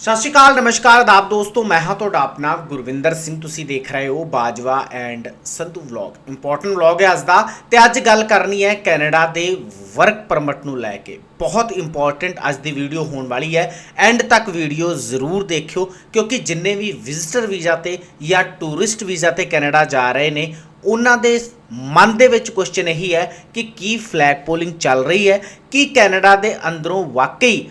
ਸਤਿ ਸ਼੍ਰੀ ਅਕਾਲ, ਨਮਸਕਾਰ ਆਦਾਬ ਦੋਸਤੋ, ਮੈਂ ਹਾਂ ਤੁਹਾਡਾ ਆਪਣਾ ਗੁਰਵਿੰਦਰ ਸਿੰਘ। ਤੁਸੀਂ ਦੇਖ ਰਹੇ ਹੋ Bajwa and Sandhu vlog. Important vlog ਹੈ ਅੱਜ ਦਾ ਤੇ ਅੱਜ ਗੱਲ ਕਰਨੀ ਹੈ ਕੈਨੇਡਾ ਦੇ ਵਰਕ ਪਰਮਿਟ ਨੂੰ ਲੈ ਕੇ। ਬਹੁਤ ਇੰਪੋਰਟੈਂਟ ਅੱਜ ਦੀ ਵੀਡੀਓ ਹੋਣ ਵਾਲੀ ਹੈ। ਐਂਡ ਤੱਕ ਵੀਡੀਓ ਜ਼ਰੂਰ ਦੇਖਿਓ, ਕਿਉਂਕਿ ਜਿੰਨੇ ਵੀ ਵਿਜ਼ਿਟਰ ਵੀਜ਼ਾ ਤੇ ਜਾਂ ਟੂਰਿਸਟ ਵੀਜ਼ਾ ਤੇ ਕੈਨੇਡਾ ਜਾ ਰਹੇ ਨੇ, ਉਹਨਾਂ ਦੇ ਮਨ ਦੇ ਵਿੱਚ ਕੁਐਸਚਨ ਇਹੀ ਹੈ ਕਿ ਕੀ ਫਲੈਗ ਪੋਲਿੰਗ ਚੱਲ ਰਹੀ ਹੈ, ਕੀ ਕੈਨੇਡਾ ਦੇ ਅੰਦਰੋਂ ਵਾਕਈ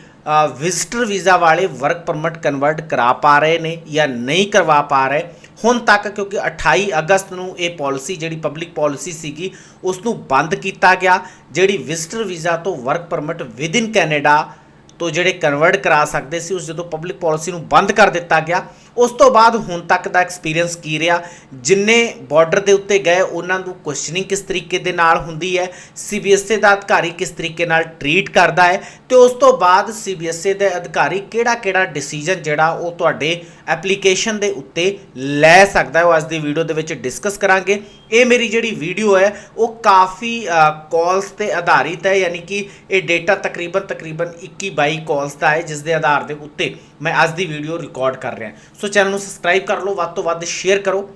ਵਿਜ਼ਟਰ ਵੀਜ਼ਾ ਵਾਲੇ ਵਰਕ ਪਰਮਿਟ ਕਨਵਰਟ ਕਰਾ ਪਾ ਰਹੇ ਨੇ ਜਾਂ ਨਹੀਂ ਕਰਵਾ ਪਾ ਰਹੇ। ਹੁਣ ਤੱਕ ਕਿਉਂਕਿ 28 ਅਗਸਤ ਨੂੰ ਇਹ ਪਾਲਿਸੀ ਜਿਹੜੀ ਪਬਲਿਕ ਪਾਲਿਸੀ ਸੀਗੀ ਉਸ ਨੂੰ ਬੰਦ ਕੀਤਾ ਗਿਆ, ਜਿਹੜੀ ਵਿਜ਼ਟਰ ਵੀਜ਼ਾ ਤੋਂ ਵਰਕ ਪਰਮਿਟ ਵਿਦਇਨ ਕੈਨੇਡਾ ਤੋਂ ਜਿਹੜੇ ਕਨਵਰਟ ਕਰਾ ਸਕਦੇ ਸੀ, ਉਸ ਜਦੋਂ ਪਬਲਿਕ ਪਾਲਿਸੀ ਨੂੰ ਬੰਦ ਕਰ ਦਿੱਤਾ ਗਿਆ ਉਸ ਤੋਂ ਬਾਅਦ ਹੁਣ ਤੱਕ ਦਾ ਐਕਸਪੀਰੀਅੰਸ ਕੀ ਰਿਹਾ? ਜਿੰਨੇ ਬਾਰਡਰ ਦੇ ਉੱਤੇ ਗਏ, ਉਹਨਾਂ ਨੂੰ ਕੁਐਸਚਨਿੰਗ ਕਿਸ ਤਰੀਕੇ ਦੇ ਨਾਲ ਹੁੰਦੀ ਹੈ? ਸੀਬੀਐਸਈ ਦਾ ਅਧਿਕਾਰੀ ਕਿਸ ਤਰੀਕੇ ਨਾਲ ਟਰੀਟ ਕਰਦਾ ਹੈ? ਤੇ ਉਸ ਤੋਂ ਬਾਅਦ ਸੀਬੀਐਸਈ ਦੇ ਅਧਿਕਾਰੀ ਕਿਹੜਾ-ਕਿਹੜਾ ਡਿਸੀਜਨ ਜਿਹੜਾ ਉਹ ਤੁਹਾਡੇ ਐਪਲੀਕੇਸ਼ਨ ਦੇ ਉੱਤੇ ਲੈ ਸਕਦਾ ਹੈ? ਉਹ ਅੱਜ ਦੀ ਵੀਡੀਓ ਦੇ ਵਿੱਚ ਡਿਸਕਸ ਕਰਾਂਗੇ। ਇਹ ਮੇਰੀ ਜਿਹੜੀ ਵੀਡੀਓ ਹੈ, ਉਹ ਕਾਫੀ ਕਾਲਸ ਤੇ ਆਧਾਰਿਤ ਹੈ। ਯਾਨੀ ਕਿ ਇਹ ਡੇਟਾ ਤਕਰੀਬਨ ਤਕਰੀਬਨ 21 22 ਕਾਲਸ ਦਾ ਹੈ, ਜਿਸ ਦੇ ਆਧਾਰ ਦੇ ਉੱਤੇ ਮੈਂ ਅੱਜ ਦੀ ਵੀਡੀਓ ਰਿਕਾਰਡ ਕਰ ਰਿਹਾ। ਸੋ ਚੈਨਲ ਨੂੰ ਸਬਸਕ੍ਰਾਈਬ ਕਰ ਲਓ, ਵੱਧ ਤੋਂ ਵੱਧ ਸ਼ੇਅਰ ਕਰੋ,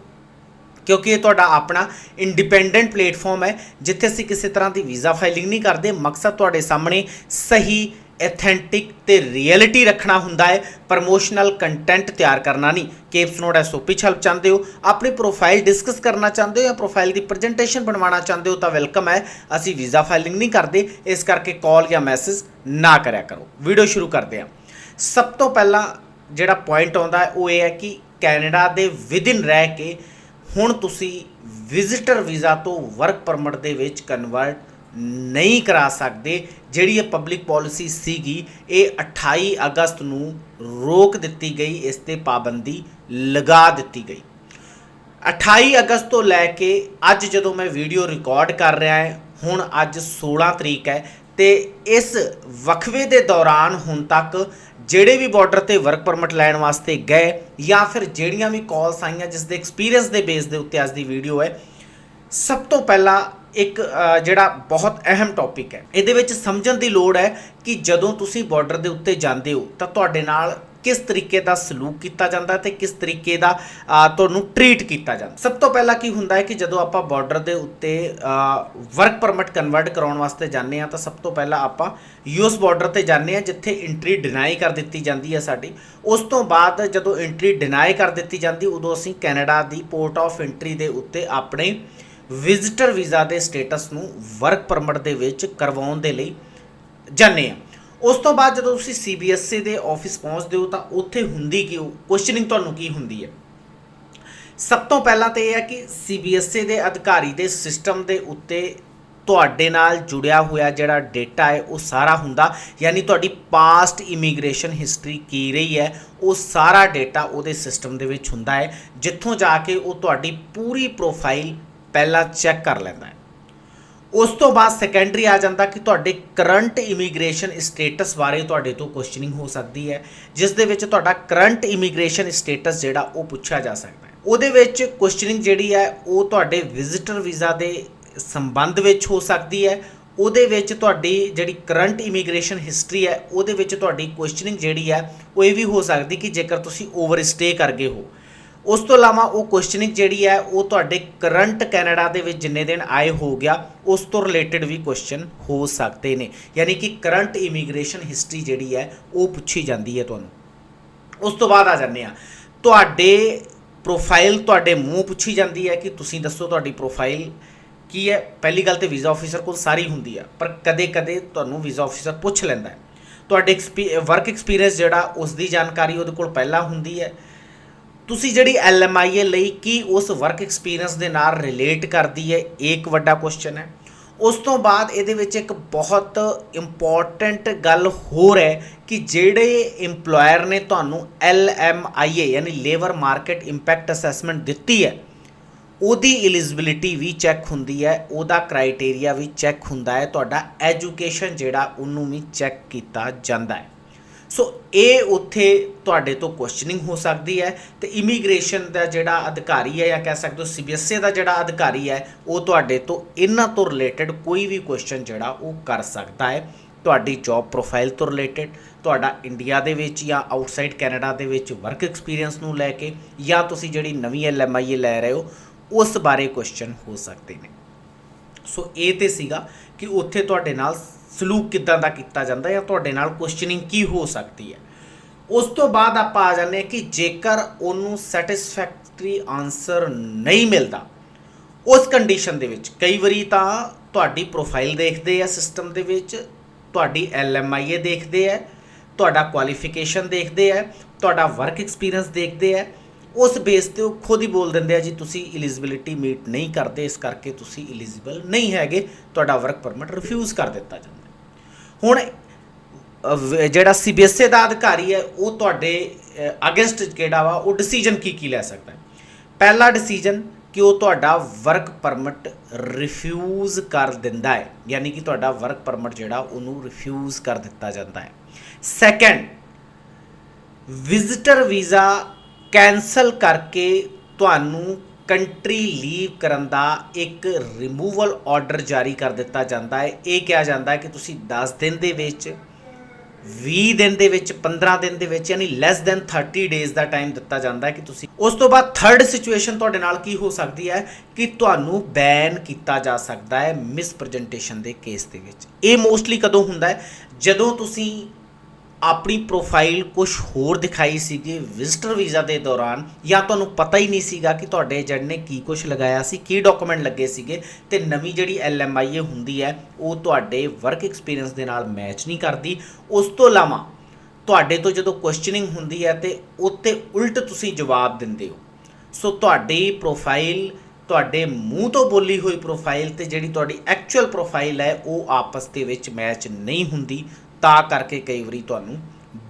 ਕਿਉਂਕਿ ਇਹ ਤੁਹਾਡਾ ਆਪਣਾ ਇੰਡੀਪੈਂਡੈਂਟ ਪਲੇਟਫਾਰਮ ਹੈ, ਜਿੱਥੇ ਅਸੀਂ ਕਿਸੇ ਤਰ੍ਹਾਂ ਦੀ ਵੀਜ਼ਾ ਫਾਈਲਿੰਗ ਨਹੀਂ ਕਰਦੇ, ਮਕਸਦ ਤੁਹਾਡੇ ਸਾਹਮਣੇ ਸਹੀ ਐਥੈਂਟਿਕ ਤੇ ਰਿਐਲਿਟੀ ਰੱਖਣਾ ਹੁੰਦਾ ਹੈ ਪ੍ਰਮੋਸ਼ਨਲ ਕੰਟੈਂਟ ਤਿਆਰ ਕਰਨਾ ਨਹੀਂ। ਕੇਪਸ ਨੋਟ ਐਸਓਪੀ ਹੈਲਪ ਚਾਹੁੰਦੇ ਹੋ, ਆਪਣੀ ਪ੍ਰੋਫਾਈਲ ਡਿਸਕਸ ਕਰਨਾ ਚਾਹੁੰਦੇ ਹੋ ਜਾਂ ਪ੍ਰੋਫਾਈਲ ਦੀ ਪ੍ਰੈਜੈਂਟੇਸ਼ਨ ਬਣਵਾਉਣਾ ਚਾਹੁੰਦੇ ਹੋ ਤਾਂ ਵੈਲਕਮ ਹੈ, ਅਸੀਂ ਵੀਜ਼ਾ ਫਾਈਲਿੰਗ ਨਹੀਂ ਕਰਦੇ, ਇਸ ਕਰਕੇ ਕਾਲ ਜਾਂ ਮੈਸੇਜ ਨਾ ਕਰਿਆ ਕਰੋ। ਵੀਡੀਓ ਸ਼ੁਰੂ ਕਰਦੇ ਹਾਂ। ਸਭ ਤੋਂ ਪਹਿਲਾਂ ਜਿਹੜਾ ਪੁਆਇੰਟ ਆਉਂਦਾ ਉਹ ਇਹ ਹੈ ਕਿ ਕੈਨੇਡਾ ਦੇ ਵਿਦਿਨ ਰਹਿ ਕੇ ਹੁਣ ਤੁਸੀਂ ਵਿਜ਼ਿਟਰ ਵੀਜ਼ਾ ਤੋਂ ਵਰਕ ਪਰਮਿਟ ਦੇ ਵਿੱਚ ਕਨਵਰਟ ਨਹੀਂ ਕਰਾ ਸਕਦੇ। ਜਿਹੜੀ ਇਹ ਪਬਲਿਕ ਪਾਲਿਸੀ ਸੀਗੀ, ਇਹ 28 ਅਗਸਤ ਨੂੰ ਰੋਕ ਦਿੱਤੀ ਗਈ, ਇਸ ਤੇ ਪਾਬੰਦੀ ਲਗਾ ਦਿੱਤੀ ਗਈ। 28 ਅਗਸਤ ਤੋਂ ਲੈ ਕੇ ਅੱਜ ਜਦੋਂ ਮੈਂ ਵੀਡੀਓ ਰਿਕਾਰਡ ਕਰ ਰਿਹਾ ਹਾਂ, ਹੁਣ ਅੱਜ 16 ਤਰੀਕ ਹੈ ਤੇ ਇਸ ਵਕਫੇ ਦੇ ਦੌਰਾਨ ਹੁਣ ਤੱਕ ਜਿਹੜੇ ਵੀ ਬਾਰਡਰ ਤੇ ਵਰਕ ਪਰਮਿਟ ਲੈਣ ਵਾਸਤੇ ਗਏ ਜਾਂ ਫਿਰ ਜਿਹੜੀਆਂ ਵੀ ਕਾਲਸ ਆਈਆਂ ਜਿਸ ਦੇ ਐਕਸਪੀਰੀਅੰਸ ਦੇ ਬੇਸ ਦੇ ਉੱਤੇ ਅੱਜ ਦੀ ਵੀਡੀਓ ਹੈ, ਸਭ ਤੋਂ ਪਹਿਲਾਂ ਇੱਕ ਜਿਹੜਾ ਬਹੁਤ ਅਹਿਮ ਟੌਪਿਕ ਹੈ। ਇਹਦੇ ਵਿੱਚ ਸਮਝਣ ਦੀ ਲੋੜ ਹੈ ਕਿ ਜਦੋਂ ਤੁਸੀਂ ਬਾਰਡਰ ਦੇ ਉੱਤੇ ਜਾਂਦੇ ਹੋ ਤਾਂ ਤੁਹਾਡੇ ਨਾਲ ਕਿਸ ਤਰੀਕੇ ਦਾ ਸਲੂਕ ਕੀਤਾ ਜਾਂਦਾ ਤੇ ਕਿਸ ਤਰੀਕੇ ਦਾ ਤੁਹਾਨੂੰ ਟਰੀਟ ਕੀਤਾ ਜਾਂਦਾ। ਸਭ ਤੋਂ ਪਹਿਲਾਂ ਕੀ ਹੁੰਦਾ ਹੈ ਕਿ ਜਦੋਂ ਆਪਾਂ ਬਾਰਡਰ ਦੇ ਉੱਤੇ ਵਰਕ ਪਰਮਿਟ ਕਨਵਰਟ ਕਰਾਉਣ ਵਾਸਤੇ ਜਾਂਦੇ ਆ ਤਾਂ ਸਭ ਤੋਂ ਪਹਿਲਾਂ ਆਪਾਂ ਯੂਐਸ ਬਾਰਡਰ ਤੇ ਜਾਂਦੇ ਆ ਜਿੱਥੇ ਐਂਟਰੀ ਡਿਨਾਈ ਕਰ ਦਿੱਤੀ ਜਾਂਦੀ ਹੈ ਸਾਡੀ। ਉਸ ਤੋਂ ਬਾਅਦ ਜਦੋਂ ਐਂਟਰੀ ਡਿਨਾਈ ਕਰ ਦਿੱਤੀ ਜਾਂਦੀ, ਉਦੋਂ ਅਸੀਂ ਕੈਨੇਡਾ ਦੀ ਪੋਰਟ ਆਫ ਐਂਟਰੀ ਦੇ ਉੱਤੇ ਆਪਣੇ ਵਿਜ਼ਿਟਰ ਵੀਜ਼ਾ ਦੇ ਸਟੇਟਸ ਨੂੰ ਵਰਕ ਪਰਮਿਟ ਦੇ ਵਿੱਚ ਕਰਵਾਉਣ ਦੇ ਲਈ ਜਾਂਦੇ ਆ ਉਸ ਤੋਂ ਬਾਅਦ ਜਦੋਂ ਤੁਸੀਂ ਸੀਬੀਐਸਈ ਦੇ ਆਫਿਸ ਪਹੁੰਚਦੇ ਹੋ ਤਾਂ ਉੱਥੇ ਹੁੰਦੀ ਕੀ ਕੁਐਸਚਨਿੰਗ ਤੁਹਾਨੂੰ ਕੀ ਹੁੰਦੀ ਹੈ? ਸਭ ਤੋਂ ਪਹਿਲਾਂ ਤੇ ਇਹ ਹੈ ਕਿ ਸੀਬੀਐਸਈ ਦੇ ਅਧਿਕਾਰੀ ਦੇ ਸਿਸਟਮ ਦੇ ਉੱਤੇ ਤੁਹਾਡੇ ਨਾਲ ਜੁੜਿਆ ਹੋਇਆ ਜਿਹੜਾ ਡੇਟਾ ਹੈ ਉਹ ਸਾਰਾ ਹੁੰਦਾ, ਯਾਨੀ ਤੁਹਾਡੀ ਪਾਸਟ ਇਮੀਗ੍ਰੇਸ਼ਨ ਹਿਸਟਰੀ ਕੀ ਰਹੀ ਹੈ, ਉਹ ਸਾਰਾ ਡੇਟਾ ਉਹਦੇ ਸਿਸਟਮ ਦੇ ਵਿੱਚ ਹੁੰਦਾ ਹੈ, ਜਿੱਥੋਂ ਜਾ ਕੇ ਉਹ ਤੁਹਾਡੀ ਪੂਰੀ ਪ੍ਰੋਫਾਈਲ ਪਹਿਲਾਂ ਚੈੱਕ ਕਰ ਲੈਂਦਾ ਹੈ। ਉਸ ਤੋਂ ਬਾਅਦ ਸੈਕੰਡਰੀ ਆ ਜਾਂਦਾ ਕਿ ਤੁਹਾਡੇ ਕਰੰਟ ਇਮੀਗ੍ਰੇਸ਼ਨ ਸਟੇਟਸ ਬਾਰੇ ਤੁਹਾਡੇ ਤੋਂ ਕੁਐਸਚਨਿੰਗ ਹੋ ਸਕਦੀ ਹੈ, ਜਿਸ ਦੇ ਵਿੱਚ ਤੁਹਾਡਾ ਕਰੰਟ ਇਮੀਗ੍ਰੇਸ਼ਨ ਸਟੇਟਸ ਜਿਹੜਾ ਉਹ ਪੁੱਛਿਆ ਜਾ ਸਕਦਾ ਹੈ। ਉਹਦੇ ਵਿੱਚ ਕੁਐਸਚਨਿੰਗ ਜਿਹੜੀ ਹੈ, ਉਹ ਤੁਹਾਡੇ ਵਿਜ਼ਿਟਰ ਵੀਜ਼ਾ ਦੇ ਸੰਬੰਧ ਵਿੱਚ ਹੋ ਸਕਦੀ ਹੈ, ਉਹਦੇ ਵਿੱਚ ਤੁਹਾਡੀ ਜਿਹੜੀ ਕਰੰਟ ਇਮੀਗ੍ਰੇਸ਼ਨ ਹਿਸਟਰੀ ਹੈ, ਉਹਦੇ ਵਿੱਚ ਤੁਹਾਡੀ ਕੁਐਸਚਨਿੰਗ ਜਿਹੜੀ ਹੈ, ਉਹ ਇਹ ਵੀ ਹੋ ਸਕਦੀ ਕਿ ਜੇਕਰ ਤੁਸੀਂ ਓਵਰ ਸਟੇ ਕਰ ਗਏ ਹੋ ਉਸ ਤੋਂ ਇਲਾਵਾ ਉਹ ਕੁਐਸਚਨਿੰਗ ਜਿਹੜੀ ਹੈ, ਉਹ ਤੁਹਾਡੇ ਕਰੰਟ ਕੈਨੇਡਾ ਦੇ ਵਿੱਚ ਜਿੰਨੇ ਦਿਨ ਆਏ ਹੋ ਗਿਆ, ਉਸ ਤੋਂ ਰਿਲੇਟਡ ਵੀ ਕੁਐਸਚਨ ਹੋ ਸਕਦੇ ਨੇ। ਯਾਨੀ ਕਿ ਕਰੰਟ ਇਮੀਗ੍ਰੇਸ਼ਨ ਹਿਸਟਰੀ ਜਿਹੜੀ ਹੈ, ਉਹ ਪੁੱਛੀ ਜਾਂਦੀ ਹੈ ਤੁਹਾਨੂੰ। ਉਸ ਤੋਂ ਬਾਅਦ ਆ ਜਾਂਦੇ ਆ ਤੁਹਾਡੇ ਪ੍ਰੋਫਾਈਲ ਤੁਹਾਡੇ ਮੂੰਹ ਪੁੱਛੀ ਜਾਂਦੀ ਹੈ ਕਿ ਤੁਸੀਂ ਦੱਸੋ ਤੁਹਾਡੀ ਪ੍ਰੋਫਾਈਲ ਕੀ ਹੈ। ਪਹਿਲੀ ਗੱਲ ਤੇ ਵੀਜ਼ਾ ਆਫੀਸਰ ਕੋਲ ਸਾਰੀ ਹੁੰਦੀ ਹੈ ਪਰ ਕਦੇ-ਕਦੇ ਤੁਹਾਨੂੰ ਵੀਜ਼ਾ ਆਫੀਸਰ ਪੁੱਛ ਲੈਂਦਾ ਹੈ। ਤੁਹਾਡੇ ਵਰਕ ਐਕਸਪੀਰੀਅੰਸ ਜਿਹੜਾ, ਉਸ ਦੀ ਜਾਣਕਾਰੀ ਉਹਦੇ ਕੋਲ ਪਹਿਲਾਂ ਹੁੰਦੀ ਹੈ। ਤੁਸੀਂ ਜਿਹੜੀ ਐਲਐਮਆਈਏ ਲਈ ਕੀ ਉਸ ਵਰਕ ਐਕਸਪੀਰੀਅੰਸ ਦੇ ਨਾਲ ਰਿਲੇਟ ਕਰਦੀ ਹੈ? ਇਹ ਇੱਕ ਵੱਡਾ ਕੁਐਸਚਨ ਹੈ। ਉਸ ਤੋਂ ਬਾਅਦ ਇਹਦੇ ਵਿੱਚ ਇੱਕ ਬਹੁਤ ਇੰਪੋਰਟੈਂਟ ਗੱਲ ਹੋਰ ਹੈ ਕਿ ਜਿਹੜੇ EMPLOYER ਨੇ ਤੁਹਾਨੂੰ LMIA ਯਾਨੀ ਲੇਬਰ ਮਾਰਕੀਟ ਇੰਪੈਕਟ ਅਸੈਸਮੈਂਟ ਦਿੱਤੀ ਹੈ, ਉਹਦੀ ਐਲੀਜੀਬਿਲਿਟੀ ਵੀ ਚੈੱਕ ਹੁੰਦੀ ਹੈ, ਉਹਦਾ ਕ੍ਰਾਈਟੇਰੀਆ ਵੀ ਚੈੱਕ ਹੁੰਦਾ ਹੈ, ਤੁਹਾਡਾ ਐਜੂਕੇਸ਼ਨ ਜਿਹੜਾ ਉਹਨੂੰ ਵੀ ਚੈੱਕ ਕੀਤਾ ਜਾਂਦਾ ਹੈ। ਸੋ ਇਹ ਉੱਥੇ ਤੁਹਾਡੇ ਤੋਂ ਕੁਐਸਚਨਿੰਗ ਹੋ ਸਕਦੀ ਹੈ ਤੇ ਇਮੀਗ੍ਰੇਸ਼ਨ ਦਾ ਜਿਹੜਾ ਅਧਿਕਾਰੀ ਹੈ ਜਾਂ ਕਹਿ ਸਕਦੇ ਹੋ ਸੀਬੀਐਸਈ ਦਾ ਜਿਹੜਾ ਅਧਿਕਾਰੀ ਹੈ, ਉਹ ਤੁਹਾਡੇ ਤੋਂ ਇਹਨਾਂ ਤੋਂ ਰਿਲੇਟਡ ਕੋਈ ਵੀ ਕੁਐਸਚਨ ਜਿਹੜਾ ਉਹ ਕਰ ਸਕਦਾ ਹੈ। ਤੁਹਾਡੀ ਜੌਬ ਪ੍ਰੋਫਾਈਲ ਤੋਂ ਰਿਲੇਟਡ ਤੁਹਾਡਾ ਇੰਡੀਆ ਦੇ ਵਿੱਚ ਜਾਂ ਆਊਟਸਾਈਡ ਕੈਨੇਡਾ ਦੇ ਵਿੱਚ ਵਰਕ ਐਕਸਪੀਰੀਅੰਸ ਨੂੰ ਲੈ ਕੇ ਜਾਂ ਤੁਸੀਂ ਜਿਹੜੀ ਨਵੀਂ ਐਲਐਮਆਈਏ ਲੈ ਰਹੇ ਹੋ, ਉਸ ਬਾਰੇ ਕੁਐਸਚਨ ਹੋ ਸਕਦੇ ਨੇ। ਸੋ ਇਹ ਤੇ ਸੀਗਾ ਕਿ ਉੱਥੇ ਤੁਹਾਡੇ ਨਾਲ ਸਲੂਕ ਕਿੱਦਾਂ ਦਾ ਕੀਤਾ ਜਾਂਦਾ ਜਾਂ ਤੁਹਾਡੇ ਨਾਲ ਕੁਐਸਚਨਿੰਗ ਕੀ ਹੋ ਸਕਦੀ ਹੈ? ਉਸ ਤੋਂ ਬਾਅਦ ਆਪਾਂ ਆ ਜਾਂਦੇ ਹਾਂ ਕਿ ਜੇਕਰ ਉਹਨੂੰ ਸੈਟੀਸਫੈਕਟਰੀ ਆਨਸਰ ਨਹੀਂ ਮਿਲਦਾ, ਉਸ ਕੰਡੀਸ਼ਨ ਦੇ ਵਿੱਚ ਕਈ ਵਾਰੀ ਤਾਂ ਤੁਹਾਡੀ ਪ੍ਰੋਫਾਈਲ ਦੇਖਦੇ ਆ ਸਿਸਟਮ ਦੇ ਵਿੱਚ, ਤੁਹਾਡੀ ਐਲਐਮਆਈਏ ਦੇਖਦੇ ਆ, ਤੁਹਾਡਾ ਕੁਆਲੀਫਿਕੇਸ਼ਨ ਦੇਖਦੇ ਆ, ਤੁਹਾਡਾ ਵਰਕ ਐਕਸਪੀਰੀਅੰਸ ਦੇਖਦੇ ਆ, ਉਸ ਬੇਸ ਤੇ ਉਹ ਖੁਦ ਹੀ ਬੋਲ ਦਿੰਦੇ ਆ ਜੀ, ਤੁਸੀਂ ਐਲੀਜੀਬਿਲਿਟੀ ਮੀਟ ਨਹੀਂ ਕਰਦੇ, ਇਸ ਕਰਕੇ ਤੁਸੀਂ ਐਲੀਜੀਬਲ ਨਹੀਂ ਹੈਗੇ, ਤੁਹਾਡਾ ਵਰਕ ਪਰਮਿਟ ਰਿਫਿਊਜ਼ ਕਰ ਦਿੱਤਾ ਜਾਂਦਾ। ਹੁਣ ਅਹ, ਵ- ਜਿਹੜਾ ਸੀਬੀਐਸਈ ਦਾ ਅਧਿਕਾਰੀ ਹੈ ਉਹ ਤੁਹਾਡੇ ਅਗੇਂਸਟ ਕਿਹੜਾ ਵਾ ਉਹ ਡਿਸੀਜਨ ਕੀ ਕੀ ਲੈ ਸਕਦਾ ਹੈ? ਪਹਿਲਾ ਡਿਸੀਜਨ ਕਿ ਉਹ ਤੁਹਾਡਾ ਵਰਕ ਪਰਮਿਟ ਰਿਫਿਊਜ਼ ਕਰ ਦਿੰਦਾ ਹੈ ਯਾਨੀ ਕਿ ਤੁਹਾਡਾ ਵਰਕ ਪਰਮਿਟ ਜਿਹੜਾ ਉਹਨੂੰ ਰਿਫਿਊਜ਼ ਕਰ ਦਿੱਤਾ ਜਾਂਦਾ ਹੈ। ਸੈਕੰਡ ਵਿਜ਼ਿਟਰ ਵੀਜ਼ਾ ਕੈਨਸਲ ਕਰਕੇ ਤੁਹਾਨੂੰ ਕੰਟਰੀ ਲੀਵ ਕਰਨ ਦਾ ਇੱਕ ਰਿਮੂਵਲ ਆਰਡਰ ਜਾਰੀ ਕਰ ਦਿੱਤਾ ਜਾਂਦਾ ਹੈ। ਇਹ ਕਿਹਾ ਜਾਂਦਾ ਹੈ ਕਿ ਤੁਸੀਂ 10 ਦਿਨ ਦੇ ਵਿੱਚ 20 ਦਿਨ ਦੇ ਵਿੱਚ 15 ਦਿਨ ਦੇ ਵਿੱਚ, ਯਾਨੀ ਲੈਸ ਦੈਨ 30 ਡੇਜ਼ ਦਾ ਟਾਈਮ ਦਿੱਤਾ ਜਾਂਦਾ ਹੈ ਕਿ ਤੁਸੀਂ ਉਸ ਤੋਂ ਬਾਅਦ ਥਰਡ ਸਿਚੁਏਸ਼ਨ ਤੁਹਾਡੇ ਨਾਲ ਕੀ ਹੋ ਸਕਦੀ ਹੈ ਕਿ ਤੁਹਾਨੂੰ ਬੈਨ ਕੀਤਾ ਜਾ ਸਕਦਾ ਹੈ ਮਿਸਪ੍ਰੈਜੈਂਟੇਸ਼ਨ ਦੇ ਕੇਸ ਦੇ ਵਿੱਚ। ਇਹ ਮੋਸਟਲੀ ਕਦੋਂ ਹੁੰਦਾ ਹੈ? ਜਦੋਂ ਤੁਸੀਂ ਆਪਣੀ ਪ੍ਰੋਫਾਈਲ ਕੁਝ ਹੋਰ ਦਿਖਾਈ ਸੀਗੀ ਵਿਜ਼ਟਰ ਵੀਜ਼ਾ ਦੇ ਦੌਰਾਨ, ਜਾਂ ਤੁਹਾਨੂੰ ਪਤਾ ਹੀ ਨਹੀਂ ਸੀਗਾ ਕਿ ਤੁਹਾਡੇ ਏਜੰਟ ਨੇ ਕੀ ਕੁਝ ਲਗਾਇਆ ਸੀ, ਕੀ ਡਾਕੂਮੈਂਟ ਲੱਗੇ ਸੀਗੇ, ਤੇ ਨਵੀਂ ਜਿਹੜੀ ਐਲਐਮਆਈਏ ਹੁੰਦੀ ਹੈ, ਉਹ ਤੁਹਾਡੇ ਵਰਕ ਐਕਸਪੀਰੀਅੰਸ ਦੇ ਨਾਲ ਮੈਚ ਨਹੀਂ ਕਰਦੀ। ਉਸ ਤੋਂ ਇਲਾਵਾ, ਤੁਹਾਡੇ ਤੋਂ ਜਦੋਂ ਕੁਐਸਚਨਿੰਗ ਹੁੰਦੀ ਹੈ, ਤੇ ਉੱਤੇ ਉਲਟ ਤੁਸੀਂ ਜਵਾਬ ਦਿੰਦੇ ਹੋ। ਸੋ ਤੁਹਾਡੀ ਪ੍ਰੋਫਾਈਲ ਤੁਹਾਡੇ ਮੂੰਹ ਤੋਂ ਬੋਲੀ ਹੋਈ ਪ੍ਰੋਫਾਈਲ ਤੇ ਜਿਹੜੀ ਤੁਹਾਡੀ ਐਕਚੁਅਲ ਪ੍ਰੋਫਾਈਲ ਹੈ, ਉਹ ਆਪਸ ਦੇ ਵਿੱਚ ਮੈਚ ਨਹੀਂ ਹੁੰਦੀ। ਤਾਂ ਕਰਕੇ ਕਈ ਵਾਰੀ ਤੁਹਾਨੂੰ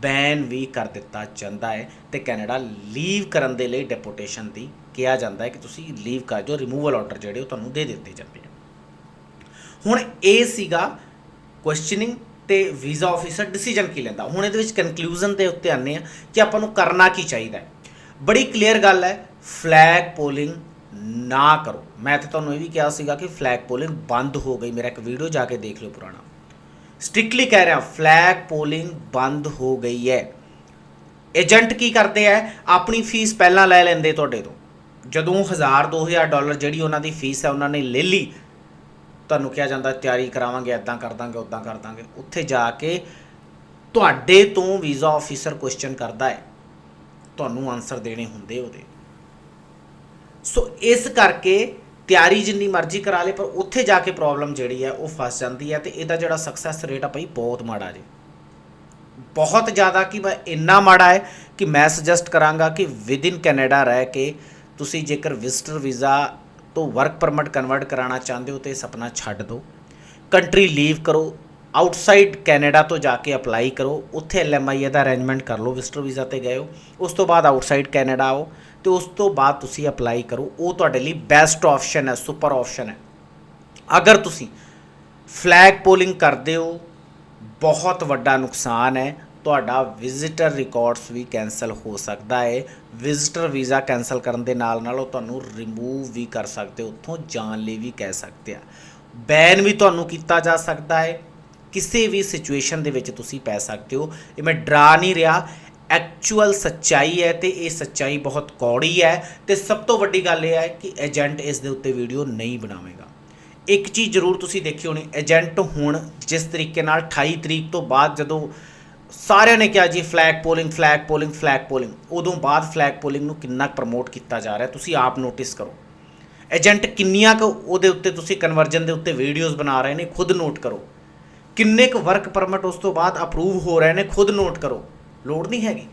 ਬੈਨ ਵੀ ਕਰ ਦਿੱਤਾ ਜਾਂਦਾ ਹੈ ਤੇ ਕੈਨੇਡਾ ਲੀਵ ਕਰਨ ਦੇ ਲਈ ਡਿਪੋਟੇਸ਼ਨ ਦੀ ਕਿਹਾ ਜਾਂਦਾ ਹੈ ਕਿ ਤੁਸੀਂ ਲੀਵ ਕਰ ਜੋ ਰਿਮੂਵਲ ਆਰਡਰ ਜਿਹੜੇ ਉਹ ਤੁਹਾਨੂੰ ਦੇ ਦਿੱਤੇ ਜਾਂਦੇ ਆ। ਹੁਣ ਇਹ ਸੀਗਾ ਕੁਐਸਚਨਿੰਗ ਤੇ ਵੀਜ਼ਾ ਆਫੀਸਰ ਡਿਸੀਜਨ ਕੀ ਲੈਂਦਾ। ਹੁਣ ਇਹਦੇ ਵਿੱਚ ਕਨਕਲੂਜਨ ਦੇ ਉੱਤੇ ਆਨੇ ਆ ਕਿ ਆਪਾਂ ਨੂੰ ਕਰਨਾ ਕੀ ਚਾਹੀਦਾ ਹੈ। ਬੜੀ ਕਲੀਅਰ ਗੱਲ ਹੈ ਫਲੈਗ ਪੋਲਿੰਗ ਨਾ ਕਰੋ। ਮੈਂ ਤਾਂ ਤੁਹਾਨੂੰ ਇਹ ਵੀ ਕਿਹਾ ਸੀਗਾ ਕਿ ਫਲੈਗ ਪੋਲਿੰਗ ਬੰਦ ਹੋ ਗਈ। ਮੇਰਾ ਇੱਕ ਵੀਡੀਓ ਜਾ ਕੇ ਦੇਖ ਲਿਓ ਪੁਰਾਣਾ। ਸਟ੍ਰਿਕਟਲੀ ਕਹਿ ਰਿਹਾ ਫਲੈਗ ਪੋਲਿੰਗ ਬੰਦ ਹੋ ਗਈ ਹੈ। ਏਜੰਟ ਕੀ ਕਰਦੇ ਆ? ਆਪਣੀ ਫੀਸ ਪਹਿਲਾਂ ਲੈ ਲੈਂਦੇ ਤੁਹਾਡੇ ਤੋਂ। ਜਦੋਂ 1000 2000 ਡਾਲਰ ਜਿਹੜੀ ਉਹਨਾਂ ਦੀ ਫੀਸ ਹੈ ਉਹਨਾਂ ਨੇ ਲੈ ਲਈ, ਤੁਹਾਨੂੰ ਕਿਹਾ ਜਾਂਦਾ, ਤਿਆਰੀ ਕਰਾਵਾਂਗੇ ਐਦਾਂ ਕਰ ਦਾਂਗੇ ਉਦਾਂ ਕਰ ਦਾਂਗੇ। ਉੱਥੇ ਜਾ ਕੇ ਤੁਹਾਡੇ ਤੋਂ ਵੀਜ਼ਾ ਆਫੀਸਰ ਕੁਐਸਚਨ ਕਰਦਾ ਹੈ। ਤੁਹਾਨੂੰ ਆਨਸਰ ਦੇਣੇ ਹੁੰਦੇ ਉਹਦੇ। ਸੋ ਇਸ ਕਰਕੇ ਤਿਆਰੀ ਜਿੰਨੀ ਮਰਜ਼ੀ ਕਰਾ ਲੇ, ਪਰ ਉੱਥੇ ਜਾ ਕੇ ਪ੍ਰੋਬਲਮ ਜਿਹੜੀ ਹੈ ਉਹ ਫਸ ਜਾਂਦੀ ਹੈ ਤੇ ਇਹਦਾ ਜਿਹੜਾ ਸਕਸੈਸ ਰੇਟ ਆ ਭਾਈ ਬਹੁਤ ਮਾੜਾ ਜੀ। ਬਹੁਤ ਜ਼ਿਆਦਾ ਕਿ ਮੈਂ ਇੰਨਾ ਮਾੜਾ ਹੈ ਕਿ ਮੈਂ ਸੁਜੈਸਟ ਕਰਾਂਗਾ ਕਿ ਵਿਦ ਇਨ ਕੈਨੇਡਾ ਰਹਿ ਕੇ ਤੁਸੀਂ ਜੇਕਰ ਵਿਜ਼ਟਰ ਵੀਜ਼ਾ ਤੋਂ ਵਰਕ ਪਰਮਿਟ ਕਨਵਰਟ ਕਰਾਉਣਾ ਚਾਹੁੰਦੇ ਹੋ ਤੇ ਇਹ ਸੁਪਨਾ ਛੱਡ ਦਿਓ। ਕੰਟਰੀ ਲੀਵ ਕਰੋ ਆਊਟਸਾਈਡ ਕੈਨੇਡਾ ਤੋਂ ਜਾ ਕੇ ਅਪਲਾਈ ਕਰੋ, ਉੱਥੇ ਐਲਐਮਆਈ ਦਾ ਅਰੇਂਜਮੈਂਟ ਕਰ ਲਓ, ਵਿਜ਼ਟਰ ਵੀਜ਼ਾ ਤੇ ਗਏ ਹੋ। ਉਸ ਤੋਂ ਬਾਅਦ ਆਊਟਸਾਈਡ ਕੈਨੇਡਾ ਆਓ ਤੇ ਉਸ ਤੋਂ ਬਾਅਦ ਤੁਸੀਂ ਅਪਲਾਈ ਕਰੋ। ਉਹ ਤੁਹਾਡੇ ਲਈ ਬੈਸਟ ਆਪਸ਼ਨ ਹੈ ਸੁਪਰ ਆਪਸ਼ਨ ਹੈ। ਅਗਰ ਤੁਸੀਂ ਫਲੈਗ ਪੋਲਿੰਗ ਕਰਦੇ ਹੋ, ਬਹੁਤ ਵੱਡਾ ਨੁਕਸਾਨ ਹੈ। ਤੁਹਾਡਾ ਵਿਜ਼ਿਟਰ ਰਿਕਾਰਡਸ ਵੀ ਕੈਨਸਲ ਹੋ ਸਕਦਾ ਹੈ। ਵਿਜ਼ਿਟਰ ਵੀਜ਼ਾ ਕੈਨਸਲ ਕਰਨ ਦੇ ਨਾਲ ਨਾਲ ਉਹ ਤੁਹਾਨੂੰ ਰਿਮੂਵ ਵੀ ਕਰ ਸਕਦੇ ਹੋ, ਉੱਥੋਂ ਜਾਣ ਲਈ ਵੀ ਕਹਿ ਸਕਦੇ ਆ। ਬੈਨ ਵੀ ਤੁਹਾਨੂੰ ਕੀਤਾ ਜਾ ਸਕਦਾ ਹੈ। ਕਿਸੇ ਵੀ ਸਿਚੁਏਸ਼ਨ ਦੇ ਵਿੱਚ ਤੁਸੀਂ ਪੈ ਸਕਦੇ ਹੋ। ਇਹ ਮੈਂ ਡਰਾ ਨਹੀਂ ਰਿਹਾ। ਐਕਚੁਅਲ ਸੱਚਾਈ ਹੈ ਤੇ ਇਹ ਸੱਚਾਈ ਬਹੁਤ ਕੌੜੀ ਹੈ ਤੇ ਸਭ ਤੋਂ ਵੱਡੀ ਗੱਲ ਇਹ ਹੈ ਕਿ ਏਜੰਟ ਇਸ ਦੇ ਉੱਤੇ ਵੀਡੀਓ ਨਹੀਂ ਬਣਾਵੇਗਾ। ਇੱਕ ਚੀਜ਼ ਜ਼ਰੂਰ ਤੁਸੀਂ ਦੇਖੀ ਹੋਣੀ ਏਜੰਟ ਹੁਣ ਜਿਸ ਤਰੀਕੇ ਨਾਲ 28 ਤਰੀਕ ਤੋਂ ਬਾਅਦ ਜਦੋਂ ਸਾਰਿਆਂ ਨੇ ਕਿਹਾ ਜੀ flag polling flag polling flag polling ਉਦੋਂ ਬਾਅਦ ਫਲੈਗ ਪੋਲਿੰਗ ਨੂੰ ਕਿੰਨਾ ਪ੍ਰਮੋਟ ਕੀਤਾ ਜਾ ਰਿਹਾ, ਤੁਸੀਂ ਆਪ ਨੋਟਿਸ ਕਰੋ। ਏਜੰਟ ਕਿੰਨੀਆਂ ਕੁ ਉਹਦੇ ਉੱਤੇ ਤੁਸੀਂ ਕਨਵਰਜਨ ਦੇ ਉੱਤੇ ਵੀਡੀਓਜ਼ ਬਣਾ ਰਹੇ ਨੇ, ਖੁਦ ਨੋਟ ਕਰੋ। ਕਿੰਨੇ ਕੁ ਵਰਕ ਪਰਮਿਟ ਉਸ ਤੋਂ ਬਾਅਦ ਅਪਰੂਵ ਹੋ ਰਹੇ ਨੇ, ਖੁਦ ਨੋਟ ਕਰੋ। ਲੋੜ ਨਹੀਂ ਹੈਗੀ।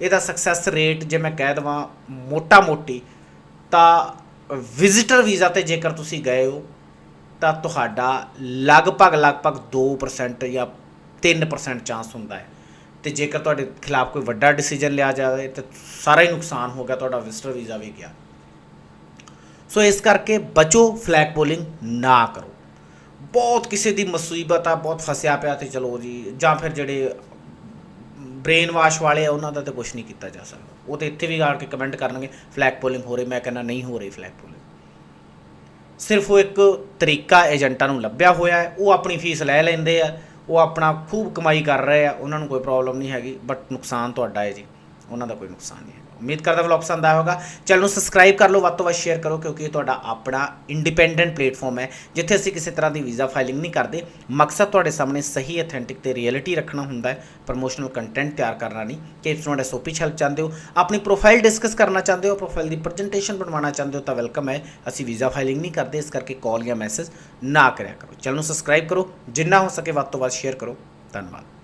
ਇਹਦਾ ਸਕਸੈਸ ਰੇਟ ਜੇ ਮੈਂ ਕਹਿ ਦਵਾਂ ਮੋਟਾ ਮੋਟੀ ਤਾਂ ਵਿਜ਼ਿਟਰ ਵੀਜ਼ਾ ਤੇ ਜੇਕਰ ਤੁਸੀਂ ਗਏ ਹੋ, ਤਾਂ ਤੁਹਾਡਾ ਲਗਭਗ ਲਗਭਗ 2% ਜਾਂ 3% ਚਾਂਸ ਹੁੰਦਾ ਹੈ। ਤੇ ਜੇਕਰ ਤੁਹਾਡੇ ਖਿਲਾਫ ਕੋਈ ਵੱਡਾ ਡਿਸੀਜਨ ਲਿਆ ਜਾਵੇ, ਤਾਂ ਸਾਰਾ ਹੀ ਨੁਕਸਾਨ ਹੋ ਗਿਆ ਤੁਹਾਡਾ ਵਿਜ਼ਟਰ ਵੀਜ਼ਾ ਵੀ ਗਿਆ। ਸੋ ਇਸ ਕਰਕੇ ਬਚੋ ਫਲੈਗ ਪੋਲਿੰਗ ਨਾ ਕਰੋ। ਬਹੁਤ ਕਿਸੇ ਦੀ ਮੁਸੀਬਤ ਆ, ਬਹੁਤ ਫਸਿਆ ਪਿਆ ਤੇ ਚਲੋ ਜੀ, ਜਾਂ ਫਿਰ ਜਿਹੜੇ ਬ੍ਰੇਨ ਵਾਸ਼ ਵਾਲੇ ਆ, ਉਹਨਾਂ ਦਾ ਤਾਂ ਕੁਝ ਨਹੀਂ ਕੀਤਾ ਜਾ ਸਕਦਾ। ਉਹ ਤੇ ਇੱਥੇ ਵੀ ਆ ਕੇ ਕਮੈਂਟ ਕਰਨਗੇ ਫਲੈਗ ਪੋਲਿੰਗ ਹੋ ਰਹੀ, ਮੈਂ ਕਹਿੰਦਾ ਨਹੀਂ ਹੋ ਰਹੀ ਫਲੈਗ ਪੋਲਿੰਗ ਸਿਰਫ ਉਹ ਇੱਕ ਤਰੀਕਾ ਏਜੰਟਾਂ ਨੂੰ ਲੱਭਿਆ ਹੋਇਆ ਹੈ, ਉਹ ਆਪਣੀ ਫੀਸ ਲੈ ਲੈਂਦੇ ਆ, ਉਹ ਆਪਣਾ ਖੂਬ ਕਮਾਈ ਕਰ ਰਹੇ ਆ, ਉਹਨਾਂ ਨੂੰ ਕੋਈ ਪ੍ਰੋਬਲਮ ਨਹੀਂ ਹੈਗੀ ਬਟ ਨੁਕਸਾਨ ਤੁਹਾਡਾ ਹੈ ਜੀ, ਉਹਨਾਂ ਦਾ ਕੋਈ ਨੁਕਸਾਨ ਨਹੀਂ ਹੈ। ਉਮੀਦ ਕਰਦਾ ਵਲੌਗ ਪਸੰਦ ਆਇਆ ਹੋਗਾ ਚੈਨਲ ਨੂੰ ਸਬਸਕ੍ਰਾਈਬ ਕਰ ਲਓ, ਵੱਧ ਤੋਂ ਵੱਧ ਸ਼ੇਅਰ ਕਰੋ, ਕਿਉਂਕਿ ਇਹ ਤੁਹਾਡਾ ਆਪਣਾ ਇੰਡੀਪੈਂਡੈਂਟ ਪਲੇਟਫਾਰਮ ਹੈ, ਜਿੱਥੇ ਅਸੀਂ ਕਿਸੇ ਤਰ੍ਹਾਂ ਦੀ ਵੀਜ਼ਾ ਫਾਈਲਿੰਗ ਨਹੀਂ ਕਰਦੇ। ਮਕਸਦ ਤੁਹਾਡੇ ਸਾਹਮਣੇ ਸਹੀ ਅਥੈਂਟਿਕ ਤੇ ਰਿਐਲਿਟੀ ਰੱਖਣਾ ਹੁੰਦਾ ਹੈ। ਪ੍ਰੋਮੋਸ਼ਨਲ ਕੰਟੈਂਟ ਤਿਆਰ ਕਰਨਾ ਨਹੀਂ। ਕਿ ਸਟੂਡੈਂਟ ਐਸਓਪੀ ਸੋਪੀ ਹੈਲਪ ਚਾਹੁੰਦੇ ਹੋ, ਆਪਣੀ ਪ੍ਰੋਫਾਈਲ ਡਿਸਕਸ ਕਰਨਾ ਚਾਹੁੰਦੇ ਹੋ ਪ੍ਰੋਫਾਈਲ ਦੀ ਪ੍ਰੈਜੈਂਟੇਸ਼ਨ ਬਣਵਾਉਣਾ ਚਾਹੁੰਦੇ ਹੋ, ਤਾਂ ਵੈਲਕਮ ਹੈ। ਅਸੀਂ ਵੀਜ਼ਾ ਫਾਈਲਿੰਗ ਨਹੀਂ ਕਰਦੇ, ਇਸ ਕਰਕੇ ਕਾਲ ਜਾਂ ਮੈਸੇਜ ਨਾ ਕਰਿਆ ਕਰੋ। ਚੈਨਲ ਨੂੰ ਸਬਸਕ੍ਰਾਈਬ ਕਰੋ, ਜਿੰਨਾ ਹੋ ਸਕੇ ਵੱਧ ਤੋਂ ਵੱਧ ਸ਼ੇਅਰ ਕਰੋ। ਧੰਨਵਾਦ।